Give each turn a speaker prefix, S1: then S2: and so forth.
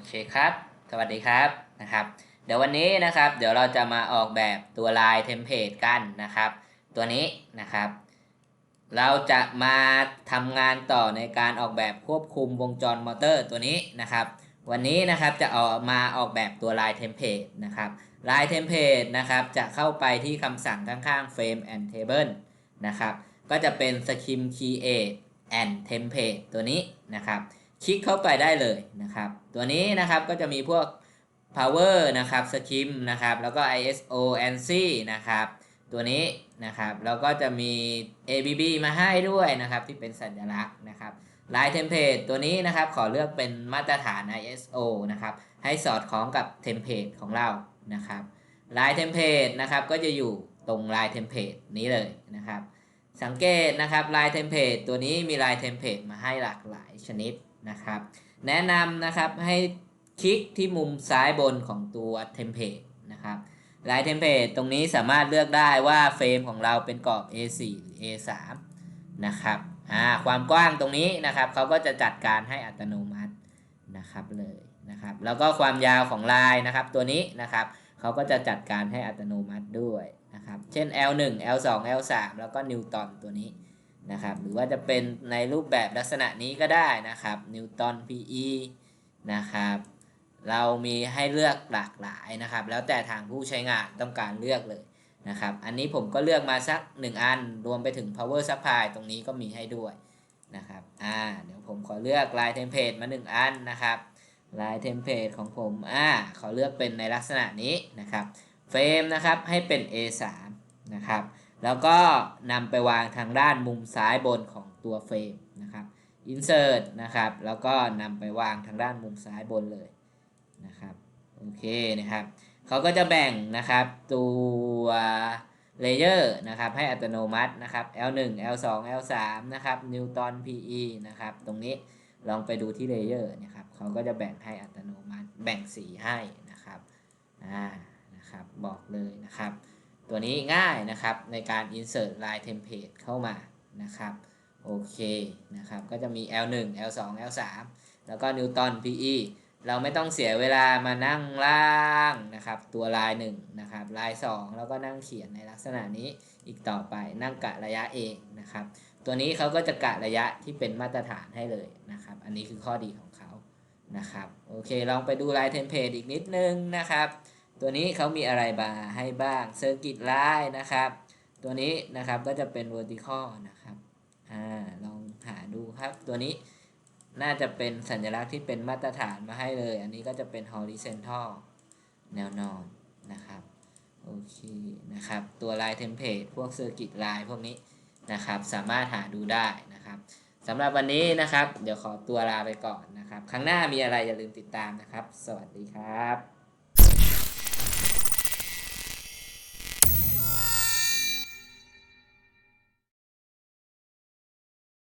S1: อเคครับ สวัสดีครับนะครับ เดี๋ยววันนี้นะครับ เดี๋ยวเราจะมาออกแบบตัวลายเทมเพลตกันนะครับ ตัวนี้นะครับ เราจะมาทำงานต่อในการออกแบบควบคุมวงจรมอเตอร์ตัวนี้นะครับ วันนี้นะครับจะออกมาออกแบบตัวลายเทมเพลตนะครับลายเทมเพลตนะครับจะเข้าไปที่คำสั่งข้างๆ frame and table นะครับ ก็จะเป็น scheme create and template ตัวนี้นะครับ คลิกเข้าไปได้เลยนะครับ ตัวนี้นะครับก็จะมีพวก power นะครับ scheme นะครับ แล้วก็ ISO ANSI นะครับ ตัวนี้นะครับแล้วก็จะมี ABB มาให้ด้วยนะครับที่เป็นสัญลักษณ์นะครับลายเทมเพลตตัวนี้นะครับขอเลือกเป็นมาตรฐาน ISO นะครับให้สอดคล้องกับเทมเพลตของเรานะครับลายเทมเพลตนะครับก็จะอยู่ตรงลายเทมเพลตนี้เลยนะครับ สังเกตนะครับลายเทมเพลตตัวนี้มีลายเทมเพลตมาให้หลากหลายชนิดนะครับ แนะนำนะครับให้คลิกที่มุมซ้ายบนของตัวเทมเพลตนะครับลายเทมเพลตตรงนี้สามารถเลือกได้ว่าเฟรมของเราเป็นกรอบ A4 หรือ A3 นะครับอ่าความกว้างตรงนี้นะครับเขาก็จะจัดการให้อัตโนมัตินะครับเลยนะครับแล้วก็ความยาวของลายนะครับตัวนี้นะครับเขาก็จะจัดการให้อัตโนมัติด้วย นะครับ เช่น L1 L2 L3 แล้วก็นิวตันตัวนี้นะครับ หรือว่าจะเป็นในรูปแบบลักษณะนี้ก็ได้นะครับ นิวตัน PE นะครับ เรามีให้เลือกหลากหลายนะครับ แล้วแต่ทางผู้ใช้งานต้องการเลือกเลยนะครับ อันนี้ผมก็เลือกมาสัก 1 อัน รวมไปถึง power supply ตรงนี้ก็มีให้ด้วยนะครับ อ่า เดี๋ยวผมขอเลือกลายเทมเพลตมา 1 อันนะครับลายเทมเพลตของผม อ่า ขอเลือกเป็นในลักษณะนี้นะครับ เฟรมนะครับให้เป็น A3 นะครับแล้วก็นำไปวางทางด้านมุมซ้ายบนของตัวเฟรมนะครับ insert นะครับแล้วก็นำไปวางทางด้านมุมซ้ายบนเลยนะครับโอเคนะครับเขาก็จะแบ่งนะครับตัวเลเยอร์นะครับให้อัตโนมัตินะครับ L1 L2 L3 นะครับ Newton PE นะครับตรงนี้ลองไปดูที่เลเยอร์นะครับเขาก็จะแบ่งให้อัตโนมัติแบ่งสีให้นะครับอ่า บอกเลยนะครับ ตัวนี้ง่ายนะครับในการ insert line template เข้ามานะครับโอเคนะครับก็จะมี L1 L2 L3 แล้วก็ Newton PE เราไม่ต้องเสียเวลามานั่งล่างนะครับ ตัวลาย1นะครับลาย2 แล้วก็นั่งเขียนในลักษณะนี้อีกต่อไปนั่งกะระยะเองนะครับ ตัวนี้เขาก็จะกะระยะที่เป็นมาตรฐานให้เลยนะครับ อันนี้คือข้อดีของเขานะครับ โอเค ลองไปดูลายเทมเพลตอีกนิดนึงนะครับ ตัวนี้เขามีอะไรบาให้บ้างเซอร์กิตไลน์นะครับ ตัวนี้นะครับก็จะเป็น vertical นะครับอ่าลองหาดูครับตัวนี้น่าจะเป็นสัญลักษณ์ที่เป็นมาตรฐานมาให้เลย อันนี้ก็จะเป็น horizontal แนวนอนนะครับโอเคนะครับ ตัวลายเทมเพลตพวกเซอร์กิตไลน์พวกนี้นะครับ สามารถหาดูได้นะครับสำหรับวันนี้นะครับ เดี๋ยวขอตัวลาไปก่อนนะครับ ครั้งหน้ามีอะไรอย่าลืมติดตามนะครับ สวัสดีครับ